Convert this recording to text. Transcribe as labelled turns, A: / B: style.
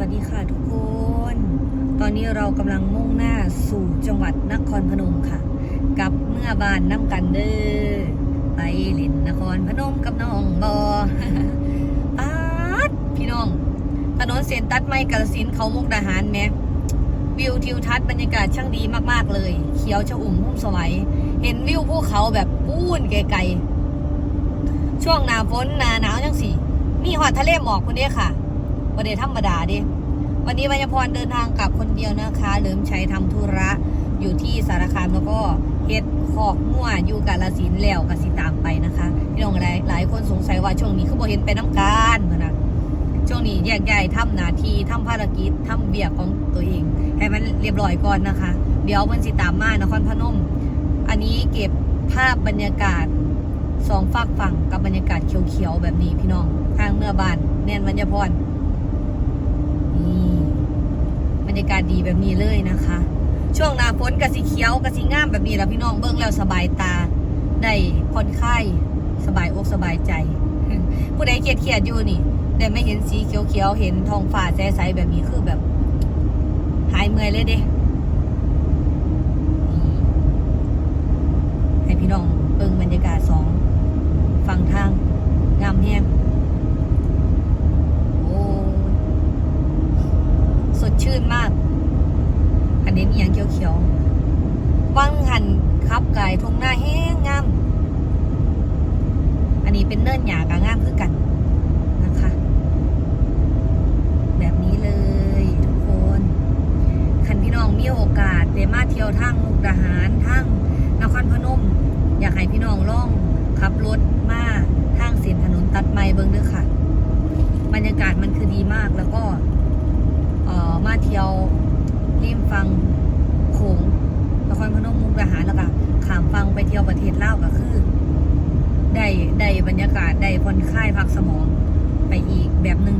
A: วัสดีค่ะทุกคน ตอนนี้เรากำลังมุ่งหน้าสู่จังหวัดนครพนมค่ะ กับเมื่อบานน้ำกันเด้อไปเล่นนครพนมกับน้องบอปาดพี่น้อง ถนนเส้นตัดไม้กาลสินเขามุกดาหารแหมวิวทิวทัศน์บรรยากาศช่างดีมากๆเลย เขียวชอุ่มหุ้มสวัย เห็นวิวภูเขาแบบปูนไกลๆช่วงหนาฝนหนาหนาวจังสิมีหอดทะเลหมอกคนเดียค่ะ วันเดธรรมดาดิ วันนี้วัญพรเดินทางกลับคนเดียวนะคะเลิมชัยทำธุระอยู่ที่สารคามแล้วก็เฮ็ดขอกมั่วอยู่กาลสินแล้วกสิตามไปนะคะพี่น้องหลายหลายคนสงสัยว่าช่วงนี้คือบ่เห็นไปน้ำการเหมือนนะช่วงนี้แยกย้ายทำหนาทีทำภารกิจทำเบียกของตัวเอง ให้มันเรียบร้อยก่อนนะคะ เดี๋ยวมันสิตามมานครพนม อันนี้เก็บภาพบรรยากาศสองฝากฝั่งกับบรรยากาศเขียวๆแบบนี้พี่น้องทางเมื่อบานแน่นวัญพร นี่บรรยากาศดีแบบนี้เลยนะคะ ช่วงหน้าฝนกะสีเขียวกะสีงามแบบนี้แล้วพี่น้องเบิ้งแล้วสบายตา ได้ผ่อนคลายสบายอกสบายใจ ผู้ใดเครียดเครียดอยู่นี่ได้ไม่เห็นสีเขียวๆเห็นทองฟ้าใสๆแบบนี้คือแบบหายเมื่อยเลยเด้ให้พี่น้องเบิ้งบรรยากาศสองฝั่งทางงามแห้งโอ้ย สด ชื่นมากอันนี้มีอย่างเขียวๆวังหันขับไก่ทงหน้าแห้งงามอันนี้เป็นเนินหยากางามคือกันนะคะ แบบนี้เลยทุกคนคันพี่น้องมีโอกาสได้มาเที่ยวทางมุกดาหารทางนครพนม อยากให้พี่น้องล่องขับรถมาทางเส้นถนนตัดไม้เบิ้งเด้อค่ะ บรรยากาศมันคือดีมากแล้วก็ มาเที่ยวริมฟังโขงนครพนมมุกดาหารแล้วก็ขามฟังไปเที่ยวประเทศลาวก็คือ ได้ได้บรรยากาศได้ผ่อนคลายพักสมองไปอีกแบบหนึง